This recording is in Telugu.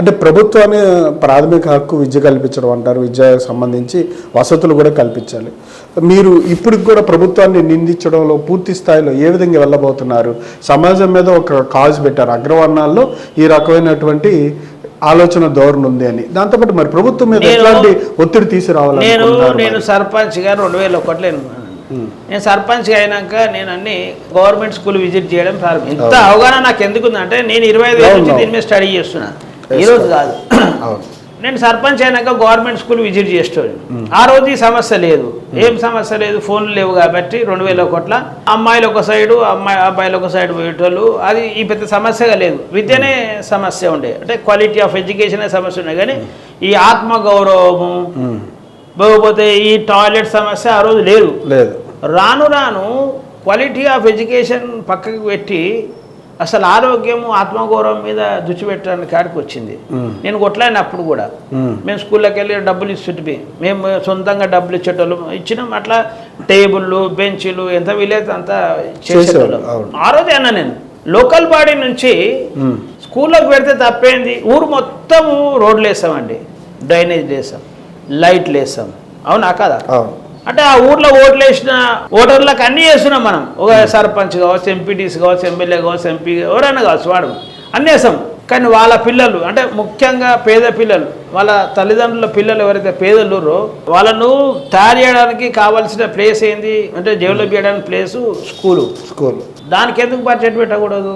అంటే ప్రభుత్వాన్ని ప్రాథమిక హక్కు విద్య కల్పించడం అంటారు విద్యకు సంబంధించి వసతులు కూడా కల్పించాలి. మీరు ఇప్పటికి కూడా ప్రభుత్వాన్ని నిందించడంలో పూర్తి స్థాయిలో ఏ విధంగా వెళ్ళబోతున్నారు? సమాజం మీద ఒక కాజ్ పెట్టారు అగ్రవర్ణాల్లో ఈ రకమైనటువంటి ఆలోచన ధోరణి ఉంది అని. దాంతోపాటు మరి ప్రభుత్వం మీద నేను- ఎట్లాంటి ఒత్తిడి నేను తీసుకురావాలనుకుంటున్నారు నేను మరి? సర్పంచ్గా రెండు వేల ఒకటిలో. నేను సర్పంచ్గా అయినాక నేను అన్ని గవర్నమెంట్ స్కూల్ విజిట్ చేయడం ప్రారంభం ఇంత అవగాహన నాకు ఎందుకు ఉందంటే నేను ఇరవై ఐదు నుంచి. దీని మీద స్టడీ చేస్తున్నా. ఈ రోజు కాదు. నేను సర్పంచ్ అయినాక గవర్నమెంట్ స్కూల్ విజిట్ చేస్తాను ఆ రోజు ఈ సమస్య లేదు. ఏం సమస్య లేదు ఫోన్లు లేవు కాబట్టి రెండు వేల ఒకట్ల అమ్మాయిలు ఒక సైడు అమ్మాయి అబ్బాయిలు ఒక సైడ్ పోయేటోళ్ళు. అది ఈ పెద్ద సమస్యగా లేదు. విద్యనే సమస్య ఉండే. అంటే క్వాలిటీ ఆఫ్ ఎడ్యుకేషన్ సమస్య ఉండే. కానీ ఈ ఆత్మ గౌరవము పోకపోతే ఈ టాయిలెట్ సమస్య ఆ రోజు లేదు. లేదు. రాను రాను క్వాలిటీ ఆఫ్ ఎడ్యుకేషన్ పక్కకు పెట్టి అసలు ఆరోగ్యము ఆత్మగౌరవం మీద దుచ్చి పెట్టడానికి కాడికి వచ్చింది. నేను కొట్లాడిన అప్పుడు కూడా మ్మ్. స్కూల్లోకి వెళ్ళి డబ్బులు ఇస్తుంటే మేము సొంతంగా డబ్బులు ఇచ్చేటోళ్ళం. ఇచ్చినాం అట్లా టేబుల్లు బెంచీలు ఎంత వీలైతే అంత చేసేటోళ్ళం. ఆ రోజే అన్నా నేను. లోకల్ బాడీ నుంచి. స్కూల్లోకి పెడితే తప్పేంది? ఊరు మొత్తము రోడ్లు వేసామండి. డ్రైనేజ్ వేసాం. లైట్లు వేసాం. అవునా కదా? అంటే ఆ ఊర్లో ఓట్లు వేసిన ఓటర్లకు అన్నీ వేస్తున్నాం మనం. ఒక సర్పంచ్ కావచ్చు ఎంపీటీసీ కావచ్చు ఎమ్మెల్యే కావచ్చు ఎంపీ ఎవరైనా కావచ్చు వాడు. అన్నీ వేసాం కానీ వాళ్ళ పిల్లలు అంటే ముఖ్యంగా పేద పిల్లలు వాళ్ళ తల్లిదండ్రుల పిల్లలు ఎవరైతే పేదలురో వాళ్ళను తయారు చేయడానికి కావాల్సిన ప్లేస్ ఏంది? అంటే డెవలప్ చేయడానికి ప్లేసు స్కూలు. స్కూల్. దానికి ఎందుకు బడ్జెట్ పెట్టకూడదు.